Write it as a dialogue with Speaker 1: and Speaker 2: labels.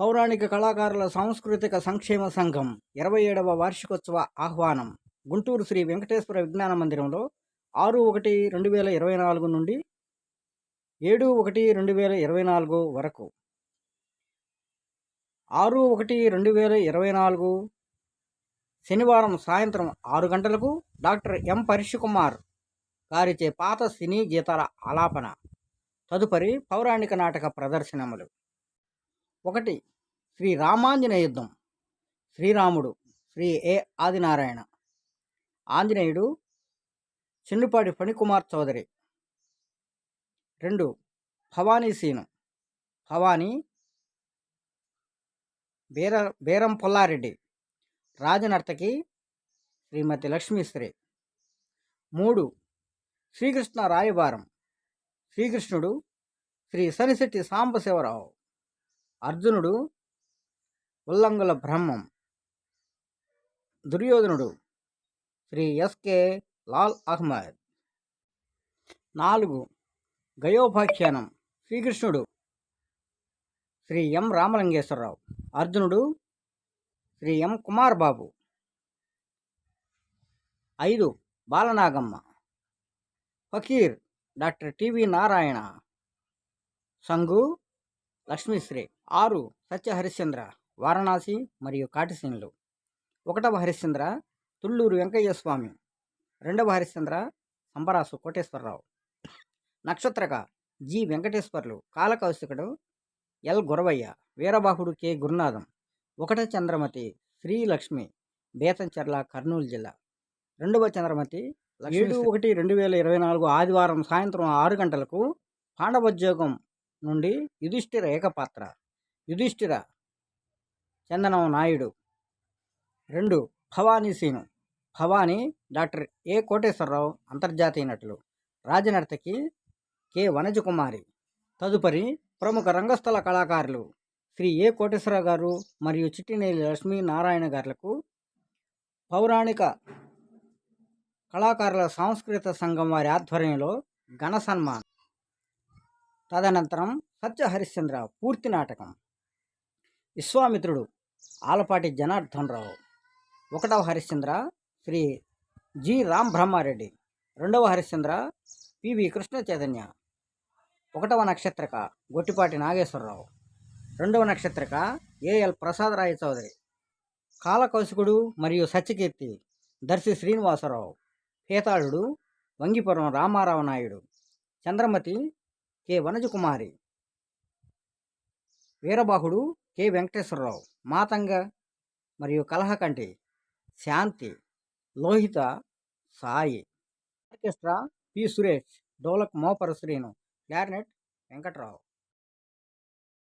Speaker 1: పౌరాణిక కళాకారుల సాంస్కృతిక సంక్షేమ సంఘం ఇరవై ఏడవ వార్షికోత్సవ ఆహ్వానం. గుంటూరు శ్రీ వెంకటేశ్వర విజ్ఞాన మందిరంలో ఆరు ఒకటి రెండు వేల ఇరవై నాలుగు నుండి ఏడు ఒకటి రెండు వేల ఇరవై నాలుగు వరకు. ఆరు ఒకటి రెండు వేల ఇరవై నాలుగు శనివారం సాయంత్రం ఆరు గంటలకు డాక్టర్ ఎం కుమార్ గారిచే పాత సినీ గీతాల ఆలాపన. తదుపరి పౌరాణిక నాటక ప్రదర్శనములు. ఒకటి శ్రీ రామాంజనేయ యుద్ధం. శ్రీరాముడు శ్రీ ఏ ఆదినారాయణ. ఆంజనేయుడు చిన్నుపాటి ఫణికుమార్ చౌదరి. రెండు భవానీ సీను. భవానీ బీర బీరం పుల్లారెడ్డి. రాజనర్తకి శ్రీమతి లక్ష్మీశ్రీ మూడు శ్రీకృష్ణ రాయబారం. శ్రీకృష్ణుడు శ్రీ సనిశెట్టి సాంబశివరావు. అర్జునుడు ఉల్లంగుల బ్రహ్మం. దుర్యోధనుడు శ్రీ ఎస్కే లాల్ అహ్మద్. నాలుగు. గయోపాఖ్యానం. శ్రీకృష్ణుడు శ్రీ ఎం రామలింగేశ్వరరావు. అర్జునుడు శ్రీ ఎం కుమార్ బాబు ఐదు. Balanagamma. Fakir doctor T V Narayana. Sangu Lakshmisri. ఆరు. సత్య హరిశ్చంద్ర వారణాసి మరియు కాటిసీనులు. ఒకటవ హరిశ్చంద్ర తుళ్ళూరు వెంకయ్య స్వామి. రెండవ Harishchandra Sambarasu Koteswararao. Nakshatraka G. Venkateswarlu Kalakaushikudu L. Guravayya Veerabahudu K. Gurunatham. ఒకట చంద్రమతి శ్రీలక్ష్మి బేతంచెర్ల కర్నూలు జిల్లా. రెండవ చంద్రమతి ఏడు ఒకటి రెండు వేల ఇరవై నాలుగు ఆదివారం సాయంత్రం ఆరు గంటలకు పాండవోద్యోగం నుండి యుధిష్ఠిర ఏకపాత్ర. యుధిష్ఠిర చందనం నాయుడు. రెండు భవానీ సీను. భవానీ డాక్టర్ ఏ కోటేశ్వరరావు అంతర్జాతీయ నటులు. రాజనర్తకి కె. వనజకుమారి. తదుపరి ప్రముఖ రంగస్థల కళాకారులు శ్రీ ఏ. కోటేశ్వరరావు గారు మరియు చిట్టినేలి లక్ష్మీ నారాయణ గారులకు పౌరాణిక కళాకారుల సాంస్కృతిక సంఘం వారి ఆధ్వర్యంలో ఘన సన్మానం. తదనంతరం సత్య హరిశ్చంద్ర పూర్తి నాటకం. విశ్వామిత్రుడు ఆలపాటి జనార్దనరావు ఒకటవ హరిశ్చంద్ర శ్రీ జి. రామ్ బ్రహ్మారెడ్డి రెండవ హరిశ్చంద్ర పివి కృష్ణ చైతన్య ఒకటవ నక్షత్రక గొట్టిపాటి నాగేశ్వరరావు. రెండవ నక్షత్రక ఏఎల్ ప్రసాదరాయ చౌదరి. కాలకౌశికుడు మరియు సత్యకీర్తి దర్శి శ్రీనివాసరావు. పీతాళుడు వంగిపురం రామారావు నాయుడు. చంద్రమతి కె. వనజకుమారి. వీరబాహుడు కె. వెంకటేశ్వరరావు మాతంగ మరియు కలహకంటి Shanti Lohita Sai orchestra P. Suresh dholak Mopara Srinu clarinet Venkatrao.